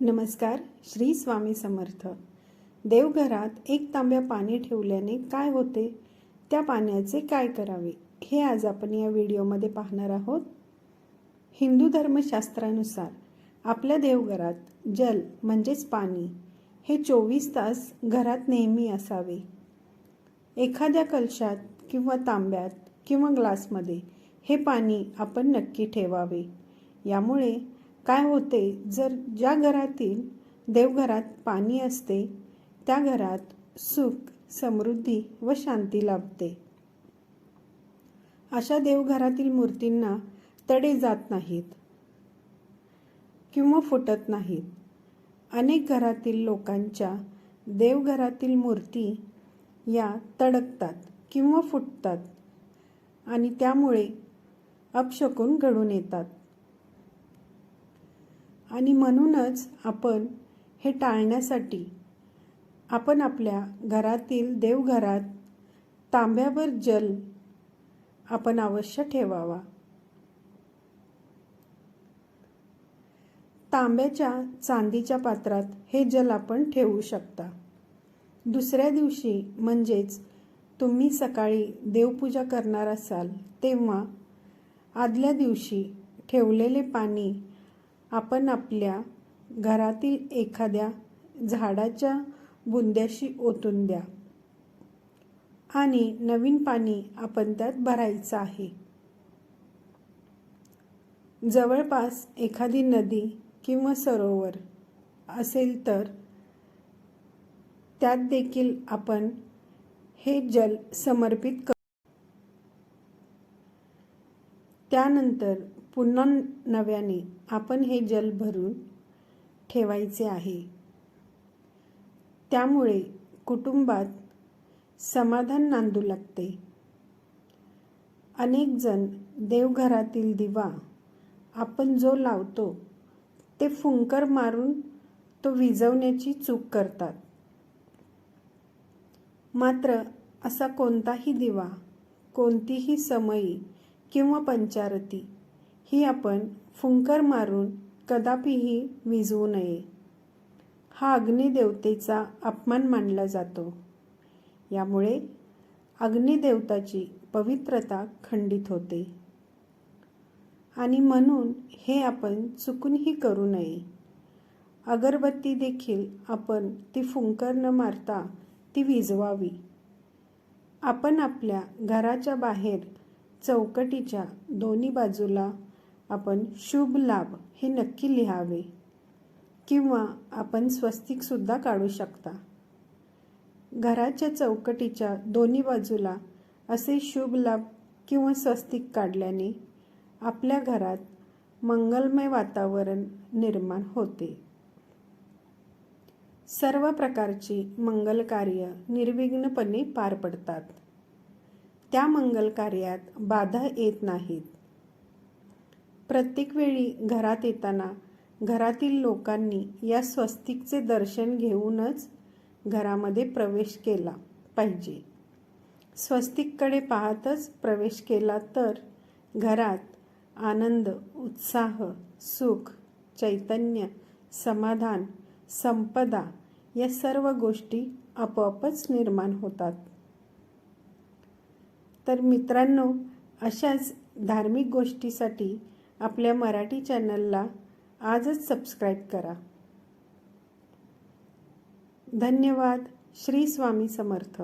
नमस्कार श्री स्वामी समर्थ. देवघरात एक तांब्या पाणी ठेवल्याने काय होते? त्या पाण्याचे काय करावे? हे आज आपण या व्हिडिओमध्ये पाहणार आहोत. हिंदू धर्मशास्त्रानुसार आपल्या देवघरात जल म्हणजेच पाणी हे चोवीस तास घरात नेहमी असावे. एखाद्या कलशात किंवा तांब्यात किंवा ग्लासमध्ये हे पाणी आपण नक्की ठेवावे. यामुळे काय होते? जर ज्या घरातील देवघरात पाणी असते त्या घरात सुख समृद्धी व शांती लाभते. अशा देवघरातील मूर्तींना तडे जात नाहीत किंवा फुटत नाहीत. अनेक घरातील लोकांच्या देवघरातील मूर्ती या तडकतात किंवा फुटतात आणि त्यामुळे अपशकून घडून येतात. आणि म्हणूनच आपण हे टाळण्यासाठी आपण आपल्या घरातील देवघरात तांब्यावर जल आपण अवश्य ठेवावा. तांब्याच्या चांदीच्या पात्रात हे जल आपण ठेवू शकता. दुसऱ्या दिवशी म्हणजेच तुम्ही सकाळी देवपूजा करणार असाल तेव्हा आदल्या दिवशी ठेवलेले पाणी आपण आपल्या घरातील एखाद्या झाडाच्या बुंद्याशी ओतून द्या. आणि नवीन पाणी आपण त्यात भरायचं आहे. जवळपास एखादी नदी किंवा सरोवर असेल तर त्यात देखील आपण हे जल समर्पित कर. त्यानंतर पुन्हा नव्याने आपण हे जल भरून ठेवायचे आहे. त्यामुळे कुटुंबात समाधान नांदू लागते. अनेक जण देवघरातील दिवा आपण जो लावतो ते फुंकर मारून तो विझवण्याची चूक करतात. मात्र असा कोणताही दिवा कोणतीही समयी किंवा पंचारती ही आपण फुंकर मारून कदापिही विझवू नये. हा अग्निदेवतेचा अपमान मानला जातो. यामुळे अग्निदेवताची पवित्रता खंडित होते. आणि म्हणून हे आपण चुकूनही करू नये. अगरबत्ती देखील आपण ती फुंकर न मारता ती विजवावी आपण आपल्या घराच्या बाहेर चौकटीच्या दोन्ही बाजूला आपण शुभ लाभ हे नक्की लिहावे किंवा आपण स्वस्तिकसुद्धा काढू शकता. घराच्या चौकटीच्या दोन्ही बाजूला असे शुभ लाभ किंवा स्वस्तिक काढल्याने आपल्या घरात मंगलमय वातावरण निर्माण होते. सर्व प्रकारची मंगल कार्य निर्विघ्नपणे पार पडतात. त्या मंगल कार्यात बाधा येत नाहीत. प्रत्येक वेळी घरात येताना घरातील लोकांनी या स्वस्तिकचे दर्शन घेऊनच घरामध्ये प्रवेश केला पाहिजे. स्वस्तिककडे पाहतच प्रवेश केला तर घरात आनंद उत्साह सुख चैतन्य समाधान संपदा या सर्व गोष्टी आपोआपच निर्माण होतात. तर मित्रांनो अशाच धार्मिक गोष्टीसाठी आपल्या मराठी चॅनलला आजच सबस्क्राईब करा. धन्यवाद. श्री स्वामी समर्थ.